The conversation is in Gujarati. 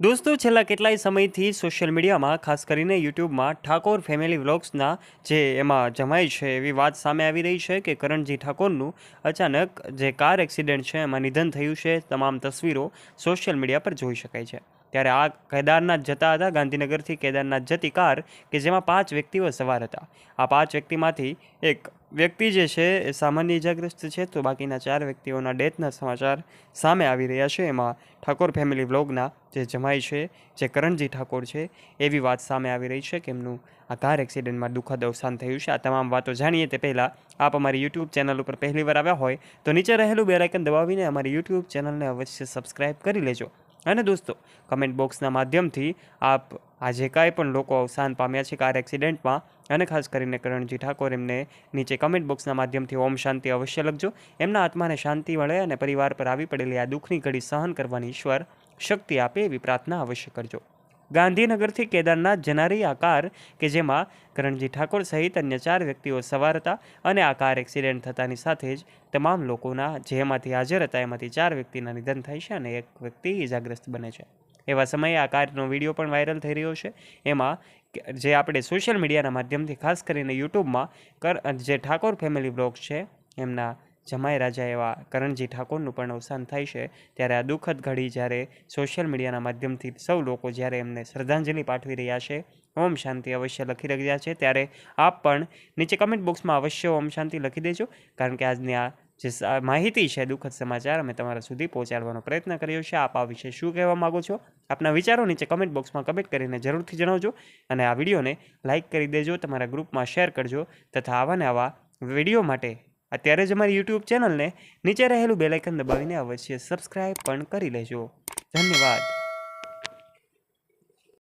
દોસ્તો, છેલ્લા કેટલાય સમયથી સોશિયલ મીડિયામાં, ખાસ કરીને યુટ્યુબમાં, ઠાકોર ફેમિલી વ્લોગ્સના જે એમાં જમાય છે એવી વાત સામે આવી રહી છે કે કરણજી ઠાકોરનું અચાનક જે કાર એક્સિડન્ટ છે, એમાં નિધન થયું છે, તમામ તસવીરો સોશિયલ મીડિયા પર જોઈ શકાય છે. ત્યારે આ કેદારનાથ જતા હતા, ગાંધીનગરથી કેદારનાથ જતી કાર કે જેમાં પાંચ વ્યક્તિઓ સવાર હતા. આ પાંચ વ્યક્તિમાંથી એક વ્યક્તિ જે છે એ સામાન્ય ઇજાગ્રસ્ત છે તો બાકીના ચાર વ્યક્તિઓના ડેથના સમાચાર સામે આવી રહ્યા છે. એમાં ઠાકોર ફેમિલી વ્લોગના જે જમાઈ છે, જે કરણજી ઠાકોર છે, એવી વાત સામે આવી રહી છે કે એમનું આ કાર એક્સિડન્ટમાં દુઃખદ અવસાન થયું છે. આ તમામ વાતો જાણીએ તે પહેલાં આપ અમારી યુટ્યુબ ચેનલ ઉપર પહેલી વાર આવ્યા હોય તો નીચે રહેલું બેલાઇકન દબાવીને અમારી યુટ્યુબ ચેનલને અવશ્ય સબસ્ક્રાઇબ કરી લેજો. અને દોસ્તો કમેન્ટ બોક્સના માધ્યમથી આપ આજે કાંઈ પણ લોકો અવસાન પામ્યા છે કાર એક્સિડન્ટમાં અને ખાસ કરીને કરણજી ઠાકોર એમને નીચે કમેન્ટ બોક્સના માધ્યમથી ઓમ શાંતિ અવશ્ય લખજો. એમના આત્માને શાંતિ મળે અને પરિવાર પર આવી પડેલી આ દુઃખની ઘડી સહન કરવાની ઈશ્વર શક્તિ આપે એવી પ્રાર્થના અવશ્ય કરજો. ગાંધીનગરથી કેદારનાથ જનારી આ કાર કે જેમાં કરણજી ઠાકોર સહિત અન્ય ચાર વ્યક્તિઓ સવાર હતા અને આ કાર એક્સિડન્ટ થતાની સાથે જ તમામ લોકોના જેમાંથી હાજર હતા, એમાંથી ચાર વ્યક્તિના નિધન થાય છે અને એક વ્યક્તિ ઇજાગ્રસ્ત બને છે. એવા સમયે આ કારનો વીડિયો પણ વાયરલ થઈ રહ્યો છે. એમાં જે આપણે સોશિયલ મીડિયાના માધ્યમથી ખાસ કરીને યુટ્યુબમાં કર, જે ઠાકોર ફેમિલી બ્લોગ છે, એમના જમાઈ રાજા એવા કરણજી ઠાકોરનું પણ અવસાન થાય છે. ત્યારે આ દુઃખદ ઘડી જ્યારે સોશિયલ મીડિયાના માધ્યમથી સૌ લોકો જ્યારે એમને શ્રદ્ધાંજલિ પાઠવી રહ્યા છે, ઓમ શાંતિ અવશ્ય લખી રહ્યા છે. ત્યારે આપ પણ નીચે કમેન્ટ બોક્સમાં અવશ્ય ઓમ શાંતિ લખી દેજો. કારણ કે આજની આ જે માહિતી છે દુઃખદ સમાચાર, અમે તમારા સુધી પહોંચાડવાનો પ્રયત્ન કર્યો છે. આપ આ વિશે શું કહેવા માગો છો? આપના વિચારો નીચે કમેન્ટ બોક્સમાં કમેન્ટ કરીને જરૂરથી જણાવજો. અને આ વિડીયોને લાઇક કરી દેજો. તમારા ગ્રુપમાં શેર કરજો. તથા આવા ને આવા વીડિયો માટે અત્યારે જ અમારી યુટ્યુબ ચેનલને નીચે રહેલું બેલાઇકન દબાવીને અવશ્ય સબસ્ક્રાઈબ પણ કરી લેજો. ધન્યવાદ.